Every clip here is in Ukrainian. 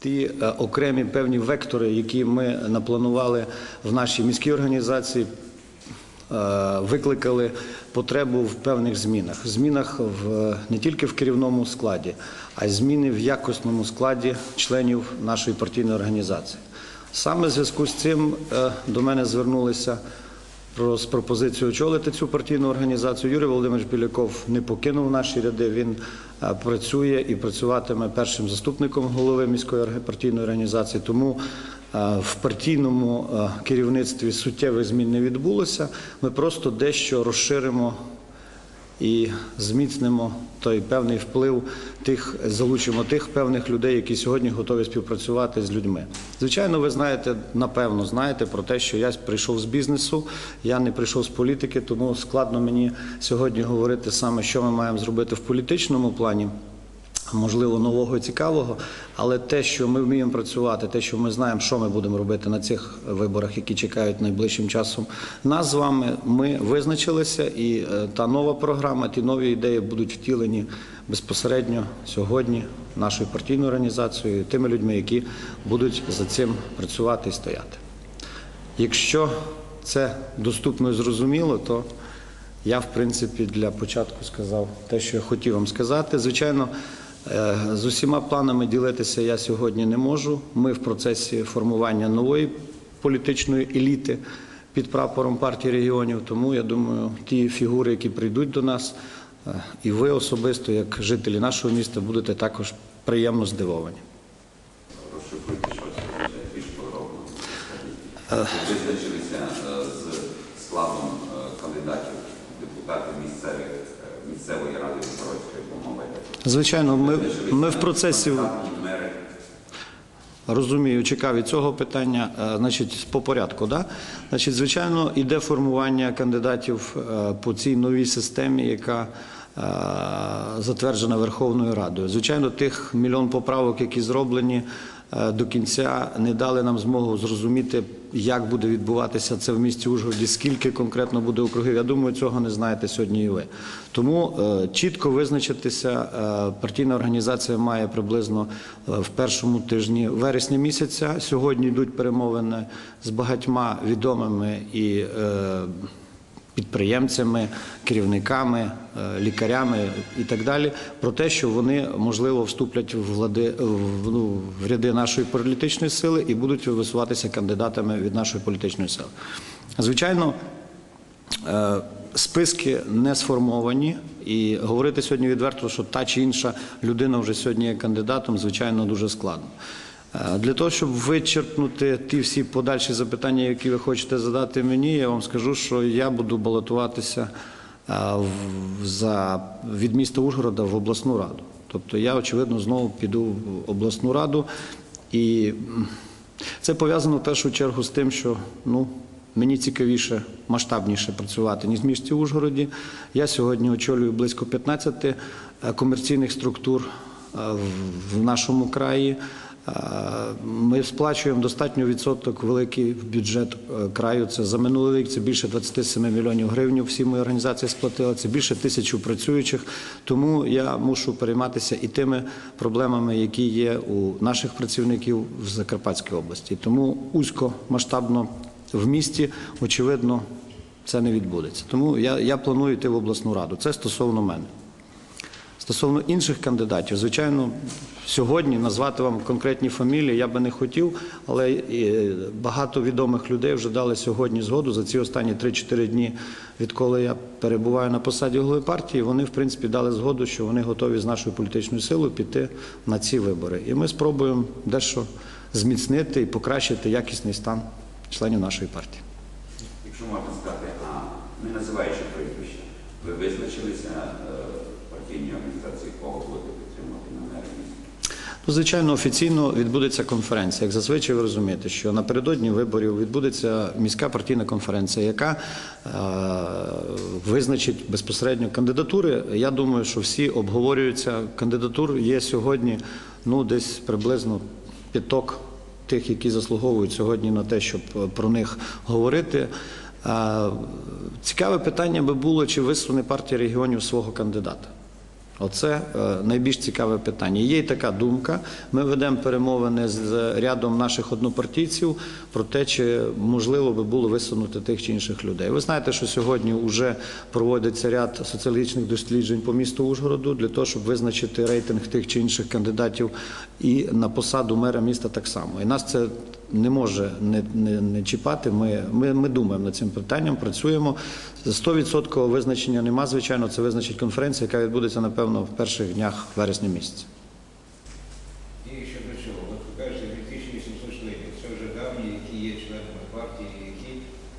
ті е, окремі певні вектори, які ми напланували в нашій міській організації, е, викликали потребу в певних змінах. Змінах в не тільки в керівному складі, а й зміни в якісному складі членів нашої партійної організації. Саме в зв'язку з цим е, до мене звернулися з пропозицією очолити цю партійну організацію. Юрій Володимирович Біляков не покинув наші ряди. Він е, працює і працюватиме першим заступником голови міської партійної організації. Тому е, в партійному е, керівництві суттєвих змін не відбулося. Ми просто дещо розширимо і зміцнимо той певний вплив тих, залучимо тих певних людей, які сьогодні готові співпрацювати з людьми. Звичайно, ви знаєте, напевно, знаєте про те, що я прийшов з бізнесу, я не прийшов з політики, тому складно мені сьогодні говорити саме, що ми маємо зробити в політичному плані можливо, нового цікавого, але те, що ми вміємо працювати, те, що ми знаємо, що ми будемо робити на цих виборах, які чекають найближчим часом, нас з вами ми визначилися, і е, та нова програма, ті нові ідеї будуть втілені безпосередньо сьогодні нашою партійною організацією, тими людьми, які будуть за цим працювати і стояти. Якщо це доступно і зрозуміло, то я, в принципі, для початку сказав те, що я хотів вам сказати. Звичайно, з усіма планами ділитися я сьогодні не можу. Ми в процесі формування нової політичної еліти під прапором партії регіонів. Тому я думаю, ті фігури, які прийдуть до нас, е, і ви особисто, як жителі нашого міста, будете також приємно здивовані. подробно. Визначилися е, з складом е, кандидатів в депутати місцевих, е, місцевої ради Запорозької помови. Звичайно, ми, ми в процесі. Розумію, чекав від цього питання. Е, Значить, по порядку, да? Значить, звичайно, іде формування кандидатів е, по цій новій системі, яка е, затверджена Верховною Радою. Звичайно, тих мільйон поправок, які зроблені до кінця, не дали нам змогу зрозуміти, як буде відбуватися це в місті Ужгороді, скільки конкретно буде округів. Я думаю, цього не знаєте сьогодні і ви. Тому е, чітко визначитися е, партійна організація має приблизно е, в першому тижні вересня місяця. Сьогодні йдуть перемовини з багатьма відомими і е, підприємцями, керівниками, е, лікарями і так далі, про те, що вони можливо вступлять в влади в, ну, в ряди нашої політичної сили і будуть висуватися кандидатами від нашої політичної сили. Звичайно. Е, Списки не сформовані, і говорити сьогодні відверто, що та чи інша людина вже сьогодні є кандидатом, звичайно, дуже складно. Е, Для того, щоб вичерпнути ті всі подальші запитання, які ви хочете задати мені, я вам скажу, що я буду балотуватися е, за, від міста Ужгорода в обласну раду. Тобто я, очевидно, знову піду в обласну раду. І це пов'язано в першу чергу з тим, що ну, мені цікавіше, масштабніше працювати, ніж в місті Ужгороді. Я сьогодні очолюю близько 15 е, комерційних структур в нашому краї. Е, Ми сплачуємо достатньо відсоток великий в бюджет е, краю. Це за минулий рік це більше 27 мільйонів гривень. Всі мої організації сплатили. Це більше тисячі працюючих. Тому я мушу перейматися і тими проблемами, які є у наших працівників в Закарпатській області. Тому узько масштабно в місті, очевидно, це не відбудеться. Тому я, я планую йти в обласну раду. Це стосовно мене. Стосовно інших кандидатів, звичайно, сьогодні назвати вам конкретні фамілії я би не хотів, але е, багато відомих людей вже дали сьогодні згоду за ці останні 3-4 дні, відколи я перебуваю на посаді голови партії. Вони, в принципі, дали згоду, що вони готові з нашою політичною силою піти на ці вибори. І ми спробуємо дещо зміцнити і покращити якісний стан членів нашої партії. Якщо можна сказати, а не називаючи прізвища, ви визначилися е, організації, кого будете підтримувати? Ну, звичайно, офіційно відбудеться конференція. Як зазвичай ви розумієте, що напередодні виборів відбудеться міська партійна конференція, яка е, визначить безпосередньо кандидатури. Я думаю, що всі обговорюються. Кандидатур є сьогодні ну, десь приблизно п'яток тих, які заслуговують сьогодні на те, щоб е, про них говорити. Е, Цікаве питання би було, чи висуне партія регіонів свого кандидата. Оце е, найбільш цікаве питання. Є й така думка. Ми ведемо перемовини з рядом наших однопартійців про те, чи можливо би було висунути тих чи інших людей. Ви знаєте, що сьогодні вже проводиться ряд соціологічних досліджень по місту Ужгороду для того, щоб визначити рейтинг тих чи інших кандидатів і на посаду мера міста так само. І нас це не може не, не, не чіпати. Ми, ми, ми думаємо над цим питанням, працюємо. 100% визначення нема, звичайно, це визначить конференція, яка відбудеться, напевно, в перших днях вересня місяця. І щодо цього, от ви кажете, 2800 членів, це вже давні, які є членами партії, які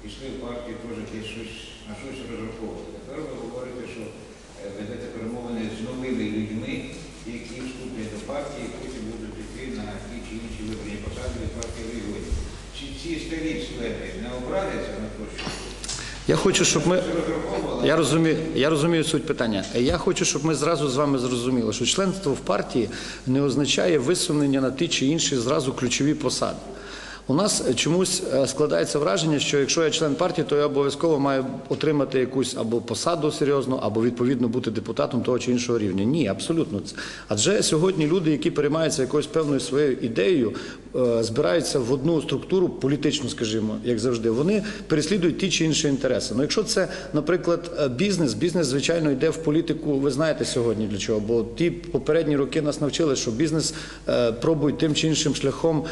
пішли в партію теж десь щось, на щось розраховувати. Тепер ви говорите, що е, ведете перемовини з новими людьми, які вступлять до партії, потім будуть йти на ті чи інші виборні посади від партії регіонів. Чи ці старі члени не образяться на те, що Я хочу, щоб ми. Я розумію, я розумію суть питання. Я хочу, щоб ми зразу з вами зрозуміли, що членство в партії не означає висунення на ті чи інші зразу ключові посади. У нас чомусь е, складається враження, що якщо я член партії, то я обов'язково маю отримати якусь або посаду серйозну, або відповідно бути депутатом того чи іншого рівня. Ні, абсолютно. Адже сьогодні люди, які переймаються якоюсь певною своєю ідеєю, е, збираються в одну структуру політичну, скажімо, як завжди, вони переслідують ті чи інші інтереси. Ну, якщо це, наприклад, е, бізнес, бізнес, звичайно, йде в політику. Ви знаєте сьогодні для чого? Бо ті попередні роки нас навчили, що бізнес пробують тим чи іншим шляхом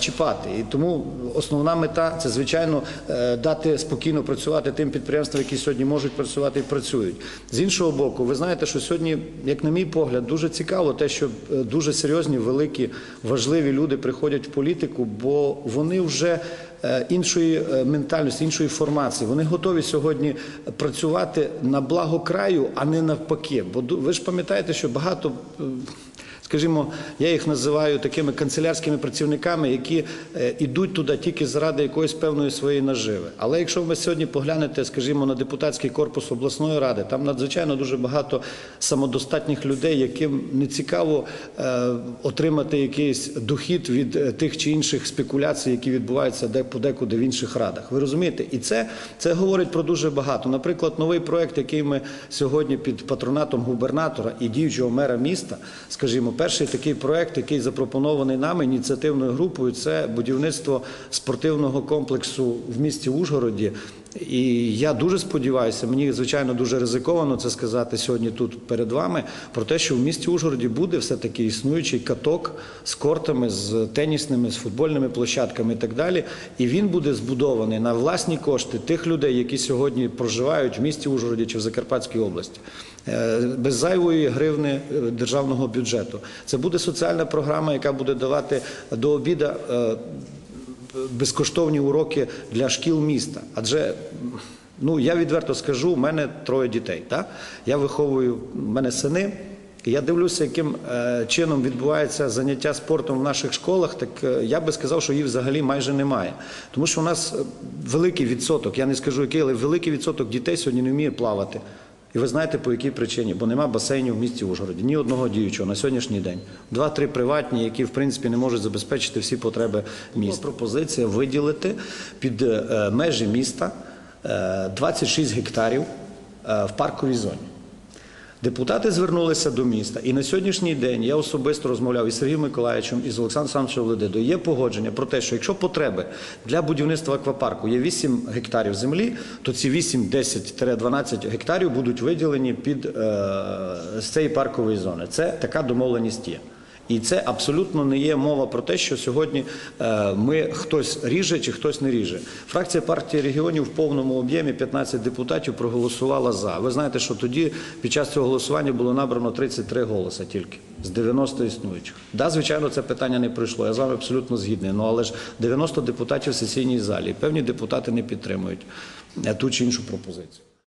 чіпати. Тому основна мета це, звичайно, е, дати спокійно працювати тим підприємствам, які сьогодні можуть працювати і працюють. З іншого боку, ви знаєте, що сьогодні, як на мій погляд, дуже цікаво те, що е, дуже серйозні, великі, важливі люди приходять в політику, бо вони вже е, іншої ментальності, іншої формації. Вони готові сьогодні працювати на благо краю, а не навпаки. Бо ви ж пам'ятаєте, що багато. Е, Скажімо, я їх називаю такими канцелярськими працівниками, які е, ідуть туди тільки заради якоїсь певної своєї наживи. Але якщо ви сьогодні поглянете, скажімо, на депутатський корпус обласної ради, там надзвичайно дуже багато самодостатніх людей, яким не цікаво е, отримати якийсь дохід від е, тих чи інших спекуляцій, які відбуваються де подекуди в інших радах. Ви розумієте? І це, це говорить про дуже багато. Наприклад, новий проект, який ми сьогодні під патронатом губернатора і діючого мера міста, скажімо, перший такий проект, який запропонований нами ініціативною групою, це будівництво спортивного комплексу в місті Ужгороді. І я дуже сподіваюся, мені звичайно дуже ризиковано це сказати сьогодні тут перед вами, про те, що в місті Ужгороді буде все-таки існуючий каток з кортами, з тенісними, з футбольними площадками і так далі. І він буде збудований на власні кошти тих людей, які сьогодні проживають в місті Ужгороді чи в Закарпатській області. Е, Без зайвої гривни е, державного бюджету. Це буде соціальна програма, яка буде давати до обіда е, безкоштовні уроки для шкіл міста. Адже ну я відверто скажу, у мене троє дітей. Так? Я виховую, в мене сини. І я дивлюся, яким е, чином відбувається заняття спортом в наших школах. Так е, я би сказав, що їх взагалі майже немає. Тому що у нас е, великий відсоток, я не скажу який, але великий відсоток дітей сьогодні не вміє плавати. І ви знаєте по якій причині? Бо нема басейнів в місті Ужгороді, ні одного діючого на сьогоднішній день. Два-три приватні, які в принципі не можуть забезпечити всі потреби міста. Пропозиція виділити під е, межі міста е, 26 гектарів е, в парковій зоні. Депутати звернулися до міста, і на сьогоднішній день я особисто розмовляв із Сергієм Миколаївичем і з Олександром Ледидою. Є погодження про те, що якщо потреби для будівництва аквапарку є 8 гектарів землі, то ці 8, 10-12 гектарів будуть виділені під е, з цієї паркової зони. Це така домовленість є. І це абсолютно не є мова про те, що сьогодні е, ми хтось ріже чи хтось не ріже. Фракція партії регіонів в повному об'ємі 15 депутатів проголосувала за. Ви знаєте, що тоді під час цього голосування було набрано 33 голоси тільки з 90 існуючих. Да, звичайно, це питання не пройшло. Я з вами абсолютно згідний. Ну але ж 90 депутатів в сесійній залі. Певні депутати не підтримують е, ту чи іншу пропозицію.